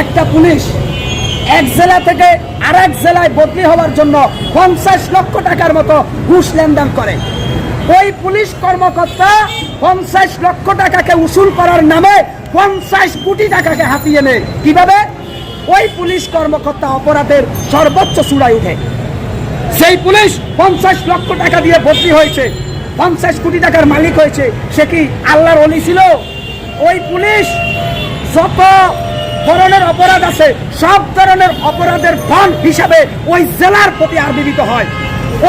একটা পুলিশ এক জেলা থেকে আর এক জেলায় বদলি হওয়ার জন্য পঞ্চাশ লক্ষ টাকার মতো ঘুষ লেনদেন করে। ওই পুলিশ কর্মকর্তা পঞ্চাশ লক্ষ টাকাকে উসুল করার নামে পঞ্চাশ কোটি টাকাকে হাতিয়ে নেয়। কীভাবে? ওই পুলিশ কর্মকর্তা অপরাধের সর্বোচ্চ চূড়ায় উঠে। সেই পুলিশ পঞ্চাশ লক্ষ টাকা দিয়ে বদলি হয়েছে। পঞ্চাশ কোটি টাকার মালিক হয়েছে। সে কি আল্লাহর অলি ছিল? ওই পুলিশ যত অপরাধ সব ধরনের অপরাধের ফল হিসাবে ওই জেলার প্রতি আবির্ভূত হয়।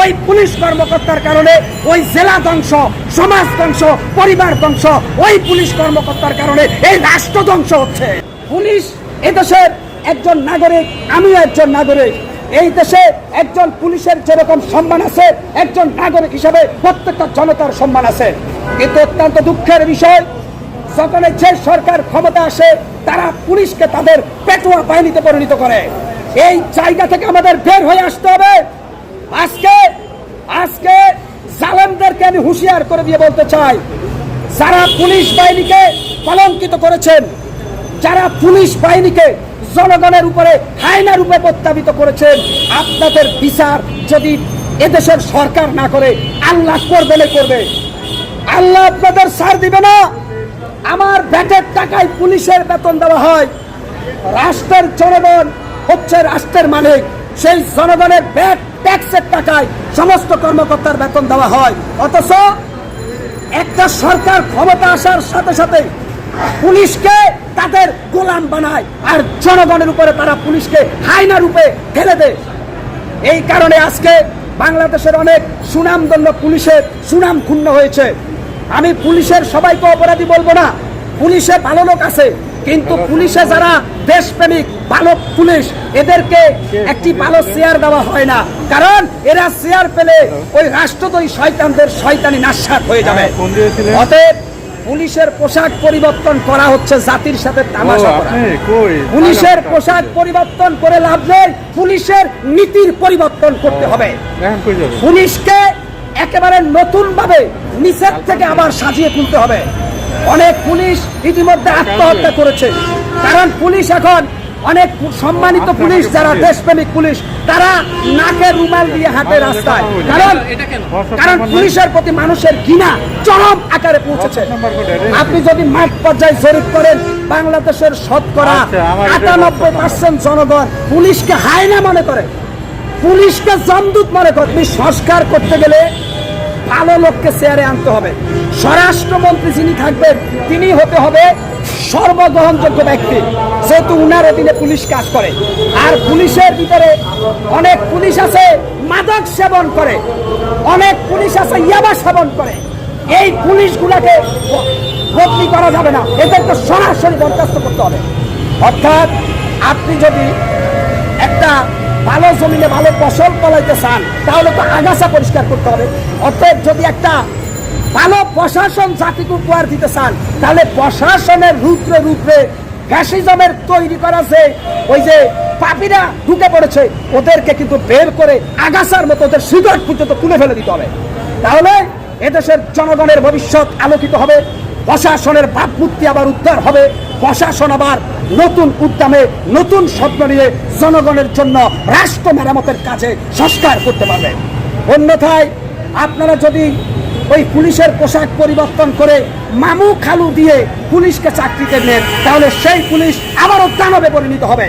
ওই পুলিশ কর্মকর্তার কারণে ওই জেলা ধ্বংস, সমাজ ধ্বংস, পরিবার ধ্বংস, ওই পুলিশ কর্মকর্তার কারণে এই রাষ্ট্র ধ্বংস হচ্ছে। পুলিশ এদেশের একজন নাগরিক, আমিও একজন নাগরিক। এই দেশে একজন পুলিশের যেরকম সম্মান আছে, একজন নাগরিক হিসাবে প্রত্যেকটা জনতার সম্মান আছে। কিন্তু অত্যন্ত দুঃখের বিষয় যখন এই যে সরকার ক্ষমতা আসে, তারা পুলিশকে তাদের পেটুয়া বাহিনীতে পরিণত করে। এই জায়গা থেকে আমাদের বের হয়ে আসতে হবে। আজকে আজকে জালেমদেরকে আমি হুঁশিয়ার করে দিয়ে বলতে চাই, যারা পুলিশ বাহিনীকে কলঙ্কিত করেছেন, যারা পুলিশ বাহিনীকে জনগণের উপরে হায়না রূপে প্রত্যাবিত করেছেন, আপনাদের বিচার যদি এদেশের সরকার না করে, আল্লাহ করবে করবে। আল্লাহ আপনাদের সার দিবে না। আমার ব্যাটের টাকায় পুলিশের বেতন দেওয়া হয়। রাষ্ট্রের জনগণ হচ্ছে রাষ্ট্রের মালিক। সেই জনগণের ব্যাট, ট্যাক্সের টাকায় সমস্ত কর্মকর্তার বেতন দেওয়া হয়। অথচ একটা সরকার ক্ষমতা আসার সাথে সাথে পুলিশকে তাদের গোলাম বানায় আর জনগণের উপরে তারা পুলিশকে হাইনা রূপে ঠেলে দেয়। এই কারণে আজকে বাংলাদেশের অনেক সুনামদন্য পুলিশের সুনাম ক্ষুণ্ণ হয়েছে। আমি পুলিশের সবাইকে অপরাধী বলব না। পুলিশে ভালো লোক আছে কিন্তু পুলিশে যারা দেশপ্রেমিক ভালো পুলিশ এদেরকে একটি ভালো চেয়ার দেওয়া হয় না। কারণ এরা চেয়ার পেলে ওই রাষ্ট্রদ্রোহী শয়তানদের শয়তানি নাস্বাদ হয়ে যাবে। হ্যাঁ? অতএব পুলিশের পোশাক পরিবর্তন করা হচ্ছে জাতির সাথে তামাশা করা। পুলিশের পোশাক পরিবর্তন করে লাভ নেই পুলিশের নীতির পরিবর্তন করতে হবে। পুলিশকে একেবারে নতুন ভাবে নিচের থেকে আবার সাজিয়ে তুলতে হবে। অনেক পুলিশ ইতিমধ্যে আত্মহত্যা করেছে। কারণ পুলিশ এখন অনেক সম্মানিত পুলিশ যারা দেশপ্রেমিক পুলিশ তারা নাকের রুমাল দিয়ে হাঁটে রাস্তায়। কারণ কারণ পুলিশের প্রতি মানুষের ঘৃণা চরম আকারে পৌঁছেছে? আপনি যদি মাঠ পর্যায়ে জরিপ করেন বাংলাদেশের শতকরা আচ্ছা, আটানব্বই পার্সেন্ট জনগণ পুলিশকে হায়না মনে করে। পুলিশকে জমদূত মনে করে। তুমি সংস্কার করতে গেলে ভালো লোককে চেয়ারে আনতে হবে। স্বরাষ্ট্রমন্ত্রী যিনি থাকবেন তিনি হতে হবে সর্বগ্রহণযোগ্য ব্যক্তি। যেহেতু উনার অধীনে পুলিশ কাজ করে। আর পুলিশের ভিতরে অনেক পুলিশ আছে, মাদক সেবন করে। অনেক পুলিশ আছে, ইয়াবা সেবন করে। এই পুলিশগুলাকে বদলি করা যাবে না। এদেরকে সরাসরি বরখাস্ত করতে হবে। অর্থাৎ আপনি যদি একটা ভালো জমিনে ভালো ফসল ফলাইতে চান, তাহলে তো আগাছা পরিষ্কার করতে হবে। অর্থাৎ যদি একটা ভালো প্রশাসন জাতিকে উপহার দিতে চান, তাহলে প্রশাসনের রূপে রূপরে ফ্যাসিজমের তৈরি করা যে ওই যে পাপিরা ঢুকে পড়েছে, ওদেরকে কিন্তু বের করে আগাছার মতো ওদের সিগারেট পর্যন্ত তুলে ফেলে দিতে হবে। তাহলে এদেশের জনগণের ভবিষ্যৎ আলোকিত হবে, প্রশাসনের ভাবমূর্তি আবার উদ্ধার হবে। প্রশাসন আবার নতুন উদ্যমে, নতুন স্বপ্ন নিয়ে জনগণের জন্য রাষ্ট্র মেরামতের কাজে সংস্কার করতে পারবে। অন্যথায় আপনারা যদি ওই পুলিশের পোশাক পরিবর্তন করে মামু খালু দিয়ে পুলিশকে চাকরিতে নেন, তাহলে সেই পুলিশ আবারও দানবে পরিণত হবে।